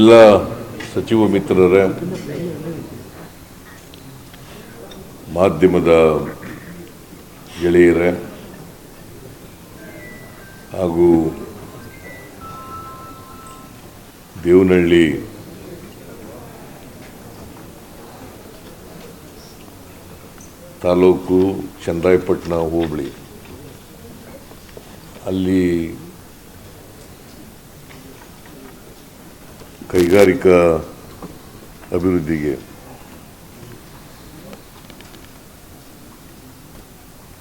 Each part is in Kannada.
ಎಲ್ಲ ಸಚಿವ ಮಿತ್ರರೇ ಮಾಧ್ಯಮದ ಗೆಳೆಯರೇ ಹಾಗೂ ದೇವನಹಳ್ಳಿ ತಾಲೂಕು ಚಂದ್ರಾಯಪಟ್ಟಣ ಹೋಬಳಿ. ಅಲ್ಲಿ ಕೈಗಾರಿಕಾ ಅಭಿವೃದ್ಧಿಗೆ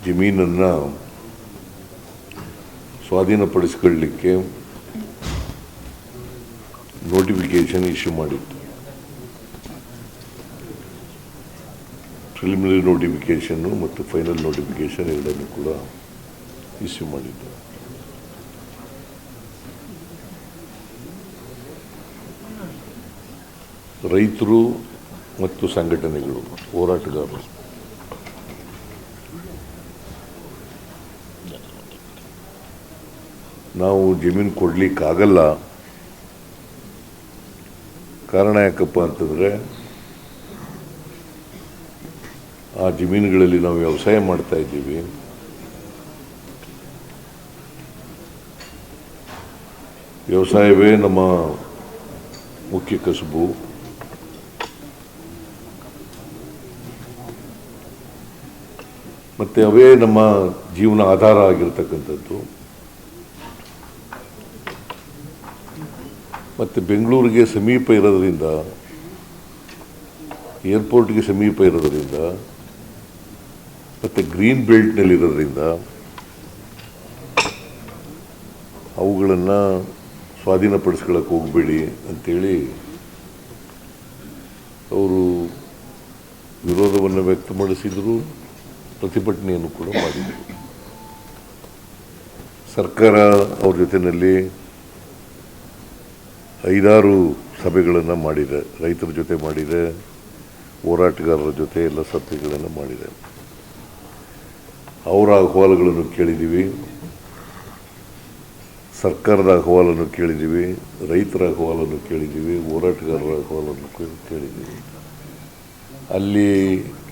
ಜಮೀನನ್ನು ಸ್ವಾಧೀನಪಡಿಸ್ಕೊಳ್ಳಿಕ್ಕೆ ನೋಟಿಫಿಕೇಶನ್ ಇಶ್ಯೂ ಮಾಡಿತ್ತು. ಪ್ರಿಲಿಮಿನರಿ ನೋಟಿಫಿಕೇಶನ್ನು ಮತ್ತು ಫೈನಲ್ ನೋಟಿಫಿಕೇಷನ್ ಎರಡನ್ನೂ ಕೂಡ ಇಶ್ಯೂ ಮಾಡಿದ್ದು. ರೈತರು ಮತ್ತು ಸಂಘಟನೆಗಳು, ಹೋರಾಟಗಾರರು. ನಾವು ಜಮೀನು ಕೊಡಲಿಕ್ಕಾಗಲ್ಲ. ಕಾರಣ ಯಾಕಪ್ಪ ಅಂತಂದ್ರೆ, ಆ ಜಮೀನುಗಳಲ್ಲಿ ನಾವು ವ್ಯವಸಾಯ ಮಾಡ್ತಾ ಇದ್ದೀವಿ. ವ್ಯವಸಾಯವೇ ನಮ್ಮ ಮುಖ್ಯ ಕಸುಬು. ಮತ್ತೆ ಅವೇ ನಮ್ಮ ಜೀವನ ಆಧಾರ ಆಗಿರ್ತಕ್ಕಂಥದ್ದು. ಮತ್ತು ಬೆಂಗಳೂರಿಗೆ ಸಮೀಪ ಇರೋದರಿಂದ, ಏರ್ಪೋರ್ಟ್ಗೆ ಸಮೀಪ ಇರೋದರಿಂದ, ಮತ್ತು ಗ್ರೀನ್ ಬೆಲ್ಟ್ನಲ್ಲಿರೋದ್ರಿಂದ ಅವುಗಳನ್ನು ಸ್ವಾಧೀನಪಡಿಸ್ಕೊಳಕ್ಕೆ ಹೋಗಬೇಡಿ ಅಂಥೇಳಿ ಅವರು ವಿರೋಧವನ್ನು ವ್ಯಕ್ತಪಡಿಸಿದರು. ಪ್ರತಿಭಟನೆಯನ್ನು ಕೂಡ ಮಾಡಿದರು. ಸರ್ಕಾರ ಅವ್ರ ಜೊತೆಯಲ್ಲಿ ಐದಾರು ಸಭೆಗಳನ್ನು ಮಾಡಿದೆ. ರೈತರ ಜೊತೆ ಮಾಡಿದೆ, ಹೋರಾಟಗಾರರ ಜೊತೆ ಎಲ್ಲ ಸಭೆಗಳನ್ನು ಮಾಡಿದೆ. ಅವರ ಅಹವಾಲುಗಳನ್ನು ಕೇಳಿದ್ದೀವಿ. ಸರ್ಕಾರದ ಅಹವಾಲನ್ನು ಕೇಳಿದ್ದೀವಿ, ರೈತರ ಅಹವಾಲನ್ನು ಕೇಳಿದ್ದೀವಿ, ಹೋರಾಟಗಾರರ ಅಹವಾಲನ್ನು ಕೇಳಿದ್ದೀವಿ. ಅಲ್ಲಿ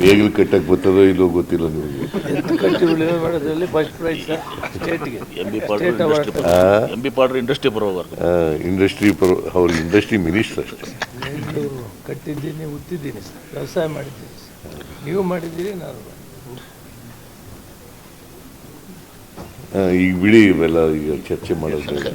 ನೇಗಿಲು ಕಟ್ಟಕ್ಕೆ ಬರ್ತದೋ ಇಲ್ಲೋ ಗೊತ್ತಿಲ್ಲ ನಿಮಗೆ. ಎತ್ತು ಕಟ್ಟಿ ಉಳಿಮೆ ಮಾಡೋದ್ರಲ್ಲಿ first prize ಸ್ಟೇಟ್ಗೆ M B Patil industry M B Patil industry ಬರೋವರ್ industry ಪರ ಅವ್ರ ಇಂಡಸ್ಟ್ರಿ ಮಿನಿಸ್ಟರ್ ಅಷ್ಟೇ. ಕಟ್ಟಿದ್ದೀನಿ ಉತ್ತಿದ್ದೀನಿ ಸರ್ ವ್ಯವಸಾಯ ಮಾಡಿದ್ದೀನಿ ಸರ್ ನೀವು ಮಾಡಿದ್ದೀರಿ ನಾನು ಈಗ ಬಿಡಿ ಇವೆಲ್ಲ ಈಗ ಚರ್ಚೆ ಮಾಡೋದು ಬೇಡ.